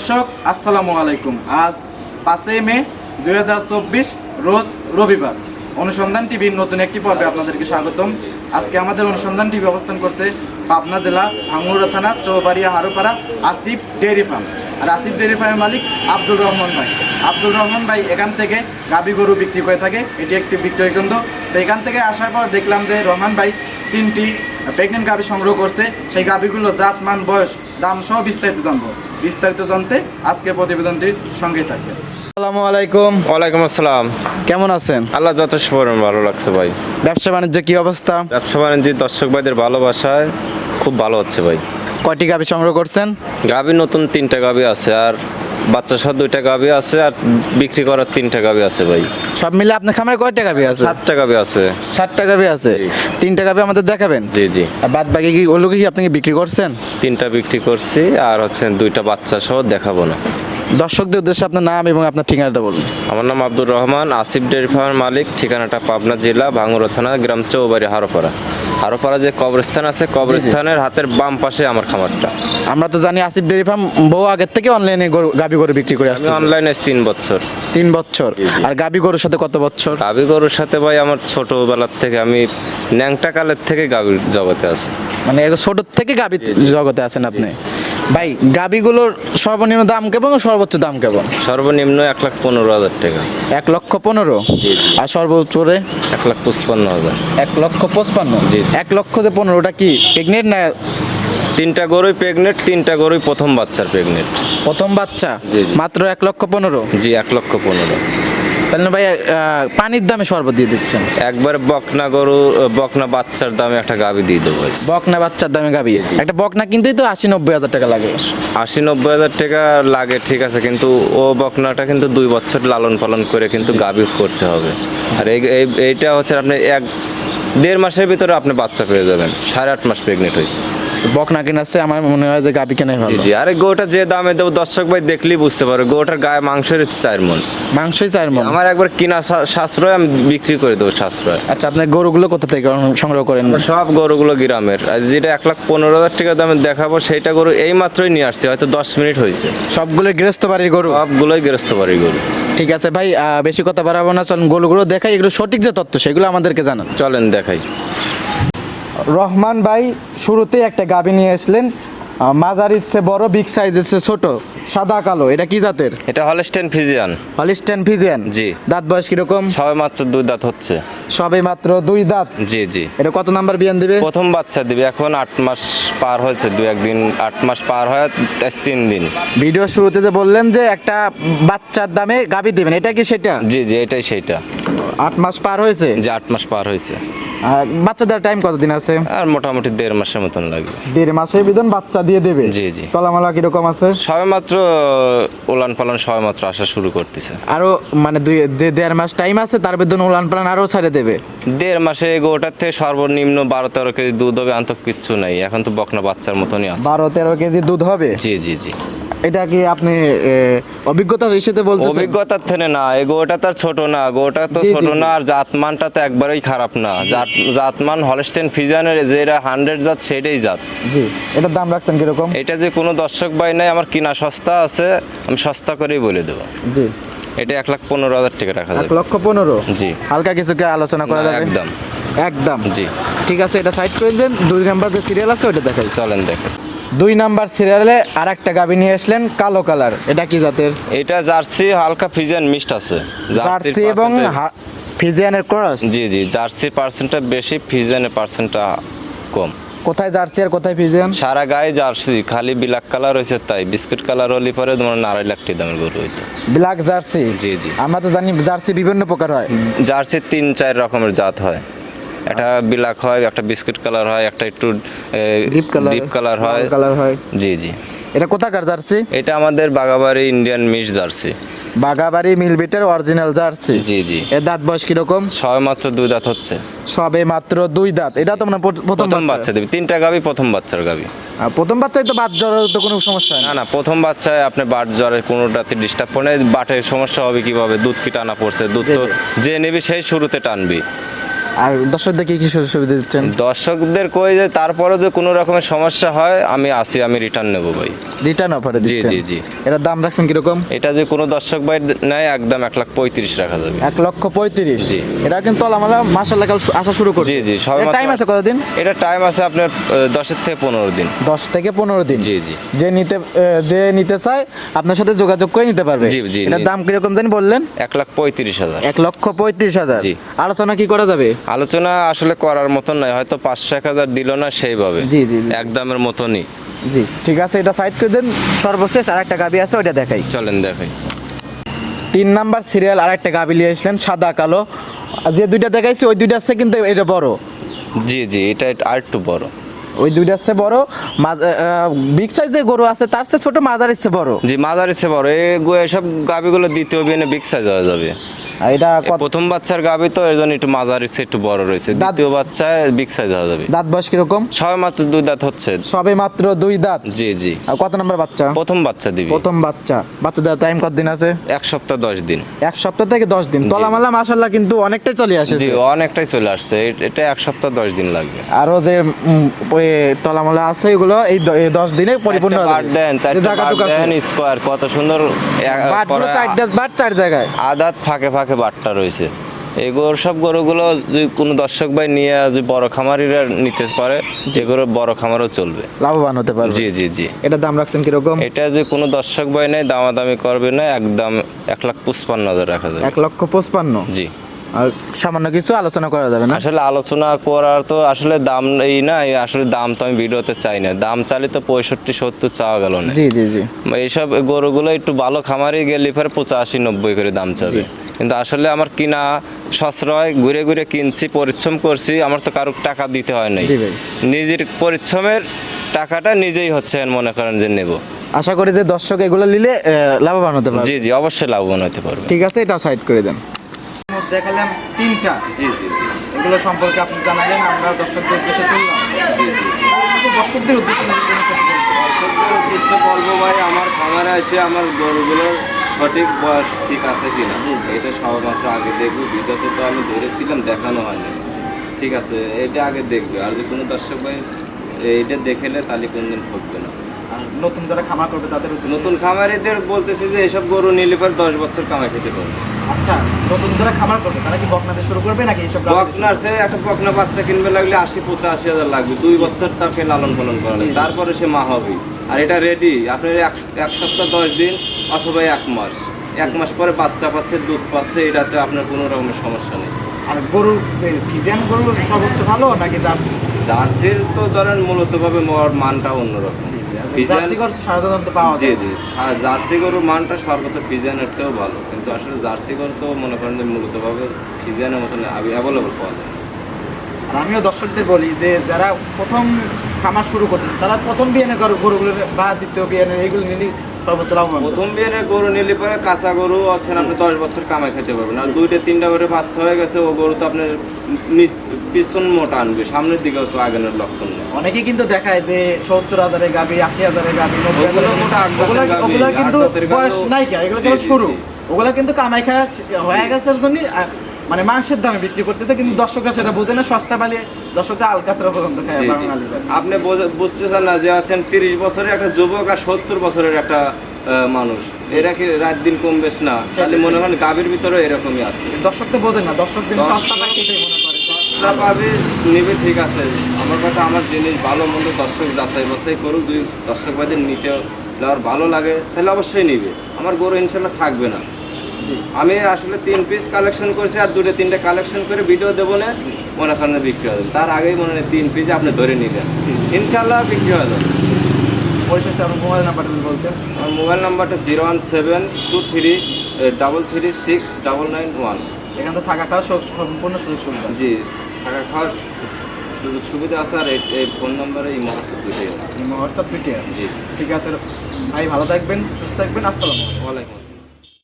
দর্শক, আসসালামু আলাইকুম। আজ পাঁচই মে দু হাজার চব্বিশ, রোজ রবিবার। অনুসন্ধান টিভির নতুন একটি পর্বে আপনাদেরকে স্বাগতম। আজকে আমাদের অনুসন্ধান টিভি অবস্থান করছে পাবনা জেলা ভাঙ্গুড়া থানা, চৌবাড়িয়া হারুপাড়া, আসিফ ডেয়ারি ফার্ম। আর আসিফ ডেয়ারি ফার্মের মালিক আব্দুল রহমান ভাই। আব্দুল রহমান ভাই এখান থেকে গাবি গরু বিক্রি করে থাকে। এটি একটি বিক্রয় কেন্দ্র। তো এখান থেকে আসার পর দেখলাম যে রহমান ভাই তিনটি প্রেগনেন্ট গাভি সংগ্রহ করছে। সেই গাভিগুলো জাত মান বয়স, দাম সহ বিস্তারিত জানব। বিস্তারিত জানতে আজকে প্রতিবেদনটির সঙ্গে থাকবেন। আসসালামু আলাইকুম। ওয়ালাইকুম আসসালাম। কেমন আছেন? আল্লাহ যথেষ্ট পরিমাণ ভালো লাগছে ভাই। ব্যবসা বাণিজ্য কি অবস্থা? ব্যবসা বাণিজ্য দর্শক ভাইদের ভালোবাসায় খুব ভালো হচ্ছে ভাই। কয়টি গাভি সংগ্রহ করছেন? গাভী নতুন তিনটা গাবি আছে আর বাচ্চা সহ টাকা বি আছে আর বিক্রি করার তিনটা বি আছে ভাই। সব মিলে আপনার খামারে টাকা গাভি আছে? সাতটা বি আছে। সাত টাকা গাভি আছে। তিন টাকা গাভি আমাদের দেখাবেন? জি জি। আর বাদ বাকি কি ওগুলো কি আপনি বিক্রি করছেন? তিনটা বিক্রি করছি আর হচ্ছে দুইটা বাচ্চা সহ দেখাবো না। দর্শকদের উদ্দেশ্যে আপনার নাম এবং আপনার ঠিকানাটা বলুন। আমার নাম আব্দুর রহমান আসিফ ডেয়ারি ফার্মের মালিক ঠিকানাটা পাবনা জেলা ভাঙ্গুরা থানা গ্রাম চৌবাড়ি হারোপাড়া। হারোপাড়া যে কবরস্থান আছে কবরস্থানের হাতের বাম পাশে আমার খামারটা। আমরা তো জানি আসিফ ডেয়ারি ফার্ম বহু আগের থেকে অনলাইনে গরু গাবি গরু বিক্রি করে আসছে অনলাইনে তিন বছর। তিন বছর। আর গাবি গরুর সাথে কত বছর? গাভী গরুর সাথে ভাই আমার ছোটবেলার থেকে আমি ন্যাংটা কালের থেকে গাভীর জগতে আছি। মানে ছোট থেকে গাবি জগতে আছেন আপনি? ভাই গাবিগুলোর সর্বনিম্ন দাম কেমন সর্বোচ্চ দাম কেমন? সর্বনিম্ন এক লাখ পনেরো হাজার টাকা। এক লক্ষ পনেরো। আর সর্বোচ্চরে? এক লাখ পঁচপান্ন হাজার। এক লক্ষ পঁচপান্ন? জি। এক লক্ষ যে পনেরোটা কি প্রেগনেন্ট না তিনটা গরুই প্রেগনেন্ট তিনটা গরুই প্রথম বাচ্চার প্রেগনেন্ট প্রথম বাচ্চা। মাত্র এক লক্ষ পনেরো? জি এক লক্ষ পনেরো। তাহলে ভাই পানির দামে শরবত দিয়ে দিচ্ছেন? একবার বকনা গরু বকনা বাচ্চার দামে একটা গাভী দিয়ে দেবো। বকনা বাচ্চার দামে গাবি? একটা বকনা কিনতেই তো আশি নব্বই হাজার টাকা লাগে। আশি নব্বই হাজার টাকা লাগে ঠিক আছে কিন্তু ও বকনাটা কিন্তু দুই বছর লালন পালন করে কিন্তু গাভী করতে হবে। আর এই এই- এইটা হচ্ছে আপনি এক দেড় মাসের ভিতরে আপনি বাচ্চা পেয়ে যাবেন সাড়ে আট মাস প্রেগনেন্ট হয়েছে। বকনা কিনাচ্ছে আমার মনে হয় যে গাবি কেনাই ভালো। জি আরে গোটা যে দামে দেবো দর্শক ভাই দেখলেই বুঝতে পারবে গোটার গায়ে মাংসের চার মন। মাংসই চার মন। আমার একবার কিনা সাশ্রয় আমি বিক্রি করে দেবো সাশ্রয়। আচ্ছা আপনার গরুগুলো কোথা থেকে সংগ্রহ করেন? সব গরুগুলো গ্রামের। আর যেটা এক লাখ পনেরো হাজার টাকা দামে দেখাবো সেইটা গরু এই মাত্রই নিয়ে আসছে হয়তো দশ মিনিট হয়েছে। সবগুলো গৃহস্থ বাড়ির গরু? সবগুলোই গৃহস্থ বাড়ি গরু। ঠিক আছে ভাই বেশি কথা বাড়াবো না চলুন গরুগুলো দেখাই এগুলো সঠিক যে তথ্য সেগুলো আমাদেরকে জানান। চলেন দেখাই। রহমান ভাই শুরুতেই একটা গাবি নিয়ে আসলেন। মাঝারি চেয়ে বড় বিগ সাইজের চেয়ে ছোট সাদা কালো এটা কি জাতের? এটা হলস্টেন ফিজিয়ান হলিস্টেন ফিজিয়ান জি। দাঁত বয়স কীরকম? সবে মাত্র দুই দাঁত হচ্ছে। সবে মাত্র দুই দাঁত? জি জি। এটা কত নাম্বার বিয়ান দিবে? প্রথম বাচ্চা দিবে এখন আট মাস পার হয়েছে দু একদিন আট মাস পার হয় তিন দিন। ভিডিও শুরুতে যে বললেন যে একটা বাচ্চার দামে গাবি দিবেন এটা কি সেটা? জি জি এটাই সেইটা আট মাস পার হয়েছে? যে আট মাস পার হয়েছে। আর বাচ্চাদের টাইম কতদিন আছে? আর মোটামুটি দেড় মাসের মতন লাগবে। দেড় মাসের বিধন বাচ্চা দিয়ে দেবে? জি, জি। তলামালা কীরকম আছে? সবে মাত্র উলান পালন সবে মাত্র আসা শুরু করতেছে। আরও মানে দুই যে দেড় মাস টাইম আছে তার বিধন উলান পালান আরও ছাড়ে দেবে? দেড় মাসে গোটার থেকে সর্বনিম্ন বারো তেরো কেজি দুধ হবে আন্ত কিচ্ছু নাই। এখন তো বকনা বাচ্চার মতনই আছে। বারো তেরো কেজি দুধ হবে? জি জি জি। এটা কি আপনি অভিজ্ঞতার হিসেবে বলতে অভিজ্ঞতার থেকে না এই গোটা তো আর ছোট না গোটা তো ছোট না আর জাতমানটা তো একবারেই খারাপ না। জাত জাতমান হলস্টেন ফিজানের যেটা হান্ড্রেড জাত সেটাই জাত। জি এটার দাম রাখছেন কীরকম? এটা যে কোনো দর্শক বাই নাই আমার কিনা সস্তা আছে আমি সস্তা করেই বলে দেবো। জি। এটা এক লাখ পনেরো হাজার টাকা রাখা এক লক্ষ পনেরো? জি। হালকা কিছু কি আলোচনা করা যাবে? একদম। একদম। জি। ঠিক আছে এটা সাইড করে দেন দুই নাম্বার যে সিরিয়াল আছে ওটা দেখাই। চলেন দেখেন দুই নাম্বার সিরিয়ালে আর একটা গাবি নিয়ে আসলেন কালো কালার। এটা কি জাতের? এটা জার্সি হালকা ফিজিয়ান মিক্সড আছে। জার্সি এবং ফিজিয়ানের ক্রস? জি জি জার্সি পার্সেন্টটা বেশি ফিজিয়ানের পার্সেন্টটা কম। কোথায় জার্সি আর কোথায় ফিজিয়ান? সারা গায়ে জার্সি খালি ব্ল্যাক কালার হয়েছে তাই। বিস্কিট কালার হলে পরে তোমার আড়াই লাখ টাকা দামের গরু হইতো। Black Jersey? জি, জি। আমরা তো জানি জার্সি বিভিন্ন প্রকার হয়। জার্সির তিন চার রকমের জাত হয়। একটা ব্ল্যাক হয় একটা বিস্কিট কালার হয় একটা একটু ডিপ কালার ডিপ কালার হয়। কালার হয়। জি জি। এটা কোথাকার জার্সি? এটা আমাদের Bagabari Indian mix Jersey. Bagabari মিলবিটার original Jersey? জি জি। এর দাঁত বয়স কীরকম? সবে মাত্র দুই দাঁত হচ্ছে। সবে মাত্র দুই দাঁত। এটা তো মানে প্রথম বাচ্চা। দিবি। তিনটা গাবি প্রথম বাচ্চার গাবি। প্রথম বাচ্চাই তো বাদ জ্বর তো কোনো সমস্যা না। না প্রথম বাচ্চায় আপনি বাট জ্বরের কোনোটাতে ডিস্টার্ব পড়ে বাটের সমস্যা হবে কীভাবে? দুধ কি টানা পড়ছে? দুধ তো যে নেবি সেই শুরুতে টানবি। আর দর্শকদের কি কি সুযোগ সুবিধা দিচ্ছেন? দর্শকদের কই যে তারপরে যে কোনো রকমের সমস্যা হয় আমি আসি আমি রিটার্ন নেব ভাই। রিটার্ন অফারে জি, দিচ্ছেন? জি, জি। এটার দাম রাখছেন কীরকম? এটা যে কোনো দর্শক ভাই নেয় একদম এক লাখ পঁয়ত্রিশ রাখা যাবে। এক লক্ষ পঁয়ত্রিশ? জি। এটা কিন্তু আলামালা মাসাল্লাহ কাল আসা শুরু করছে। জি জি সবাই টাইম আছে কতদিন? এটা টাইম আছে আপনার আহ, দশের থেকে পনেরো দিন। দশ থেকে পনেরো দিন? জি জি। যে নিতে যে নিতে চায় আপনার সাথে যোগাযোগ করে নিতে পারবে। জি, জি, এটার নি- দাম কীরকম জানি বললেন? এক লাখ পঁয়ত্রিশ হাজার। এক লক্ষ পঁয়ত্রিশ হাজার। জি। আলোচনা কি করা যাবে? আলোচনা আসলে করার মতন নয় হয়তো পাঁচশো এক হাজার দিল না সেইভাবে। জি, জি। একদমের মতনই। জি ঠিক আছে এটা সাইড করে দেন সর্বশেষ আর একটা গাবি আছে ওইটা দেখাই। চলেন দেখাই। তিন নাম্বার সিরিয়াল আর একটা গাবি নিয়ে আসলেন সাদা কালো। যে দুইটা দেখাইছি ওই দুইটা আছে কিন্তু এটা বড়। জি জি এটা আর একটু বড়। ওই দুইটা আছে বড়। বিগ সাইজ যে গরু আছে তার চেয়ে ছোট মাজার ইচ্ছে বড়। জি মাঝার ইচ্ছে বড়। এই গো- এসব গাবিগুলো দ্বিতীয় বিয়ে বিগ সাইজ হয়ে যাবে। এটা প্রথম বাচ্চার গাবি তো এর জন্য একটু মাঝার ইচ্ছে একটু বড় রয়েছে। দ্বিতীয় বাচ্চায় বিগ সাইজ হয়ে যাবে। দাঁত বয়স কীরকম? ছয় মাস দুই দাঁত হচ্ছে। সবে মাত্র দুই দাঁত? জি জি। আর কত নাম্বার বাচ্চা? প্রথম বাচ্চা দিবি। প্রথম বাচ্চা। বাচ্চাদের টাইম কত দিন আছে? এক সপ্তাহ দশ দিন। এক সপ্তাহ থেকে দশ দিন। তলামালা মাসাল্লাহ কিন্তু অনেকটাই চলে আসে জি অনেকটাই চলে আসছে। এটা এক সপ্তাহ দশ দিন লাগবে। আরও যে তলামালা আছে এগুলো এই দশ দিনে পরিপূর্ণ। দেন চারটে আছে। দেন স্কোয়ার কত সুন্দর বাট চার জায়গায়। আদাত ফাঁকে ফাঁকে বাটটা রয়েছে। এই গরু সব গরুগুলো যদি কোনো দর্শক ভাই নিয়ে যদি বড় খামারিরা নিতে পারে যেগুলো বড় খামারও চলবে। লাভবান হতে পারবে। জি জি জি। এটার দাম রাখছেন কীরকম? এটা যে কোনো দর্শক ভাই নেই দামাদামি করবে না একদম এক লাখ পঁচপান্ন হাজার রাখা যাবে। এক লক্ষ পঁচপান্ন? জি। আর সামান্য কিছু আলোচনা করা যাবে না? আসলে আলোচনা করার তো আসলে দাম এই না আসলে দাম তো আমি ভিডিওতে চাই না। দাম চাইলে তো পঁয়ষট্টি সত্তর চাওয়া গেল না। জি জি জি। এইসব গরুগুলো একটু ভালো খামারে গেলে পরে পঁচাশি নব্বই করে দাম চাবে। কিন্তু আসলে আমার কিনা সশ্রয় ঘুরে ঘুরে কিনছি পরিশ্রম করছি আমার তো কারও টাকা দিতে হয় নাই। নিজের পরিশ্রমের টাকাটা নিজেই হচ্ছে মনে করেন যে নেব। আশা করি যে দর্শক এগুলো নিলে লাভবান হতে পারবে। জি জি অবশ্যই লাভবান হতে পারবে। ঠিক আছে এটা সাইড করে দেন। দেখালাম তিনটা। জি জি এগুলো সম্পর্কে আপনি জানালেন আমরা দর্শকদের উদ্দেশ্যে তুললাম। দর্শকদের উদ্দেশ্যে যদি কোনো কিছু বলতেন। দর্শকদের উদ্দেশ্যে বলব ভাই আমার খামারে এসে আমার গরুগুলোর সঠিক বয়স ঠিক আছে কিনা? এটা সবেমাত্র আগে দেখব। ভিডিওতে তো আমি ধরেছিলাম দেখানো হয়নি। ঠিক আছে এটা আগে দেখবে। আর যে কোনো দর্শক ভাই এইটা দেখেলে তাহলে কোনদিন ঠকবে না। আর নতুন যারা খামার করবে তাদের নতুন খামারিদের বলতেছে যে এসব গরু নিলে পর দশ বছর কামাই খেতে পারবে। আচ্ছা নতুন যারা খামার করবে তারা কি বকনাতে শুরু করবে নাকি বকনার সে একটা বকনা বাচ্চা কিনবে লাগলে আশি পঁচাশি হাজার লাগবে। দুই বছর তাকে লালন পালন করা লাগবে তারপরে সে মা হবে। আর এটা রেডি আপনার এক এক সপ্তাহ দশ দিন অথবা এক মাস। এক মাস পরে বাচ্চা পাচ্ছে দুধ পাচ্ছে এটাতে আপনার কোনো রকমের সমস্যা নেই। আর গরুর ফিজিয়ান গরু সর্বোচ্চ ভালো নাকি জার্সি? জার্সির তো ধরেন মূলত ভাবে ওর মানটা অন্যরকম। গরু জি জি জার্সি গরুর মানটা সর্বোচ্চ ফিজিয়ানের চেয়েও ভালো। কিন্তু আসলে জার্সি গরু তো মনে করেন যে মূলত ভাবে ফিজিয়ানের মতন অ্যাভেলেবল পাওয়া যায়। আর আমিও দর্শকদের বলি যে যারা প্রথম খামার শুরু করতেছে তারা প্রথম বিয়ানে গরু গরুগুলো বা দ্বিতীয় বিয়ানে এইগুলো নিলে সর্বোচ্চ লাভবান। প্রথম বিয়ের গরু নিলে পরে কাঁচা গরু আছেন আপনি দশ বছর কামাই খেতে পারবেন। আর দুইটা তিনটা করে বাচ্চা হয়ে গেছে ও গরু তো আপনার পিছন মোটা আনবে সামনের দিকেও তো আগানোর লক্ষণ নেই। অনেকেই কিন্তু দেখায় যে সত্তর হাজারের গাবি আশি হাজারের গাবি ওগুলো কিন্তু বয়স ও- নাই এগুলো শুরু। ওগুলা কিন্তু কামাই খাওয়া হয়ে গেছে জন্য মানে মাংসের দামে বিক্রি করতেছে কিন্তু দর্শকরা সেটা বোঝে না সস্তা পালে দর্শকরা আলকাতরা পর্যন্ত খায় জি। আপনি বোঝা- বুঝতেছেন না যে আছেন তিরিশ বছরের একটা যুবক আর সত্তর বছরের একটা মানুষ। এটা কি রাত দিন কম বেশ না তাহলে মনে হয় গাভীর ভিতরে এরকমই আছে। দর্শক তো বোঝে না দর্শক দিন সস্তা পায় করে। পাবে নিবে ঠিক আছে। আমার কথা আমার জিনিস ভালো মন্দ দর্শক যাচাই বাছাই করুক যদি দর্শকবাদী নিতে আর ভালো লাগে তাহলে অবশ্যই নিবে। আমার গরু ইনশাল্লাহ থাকবে না। আমি আসলে তিন পিস কালেকশন করেছি আর দুটো তিনটে কালেকশন করে ভিডিও দেবো না মনে করেন বিক্রি হবে তার আগেই মনে হয় তিন পিস আপনি ধরে নিলেন ইনশাল্লাহ বিক্রি পরিশেষে আমার মোবাইল নাম্বারটা যদি বলতেন আমার মোবাইল নাম্বারটা zero one seven two three double three six double nine one এখান থেকে থাকাটাও সব- সম্পূর্ণ সুযোগ সুবিধা। জি। থাকা খাওয়ার সুযোগ সুবিধা আছে আর এই- ফোন নাম্বারে এই মহাসব দুটোই আছে। হোয়াটসঅ্যাপ পিটিআর জি। ঠিক আছে ভাই ভালো থাকবেন সুস্থ থাকবেন আসসালামু আলাইকুম।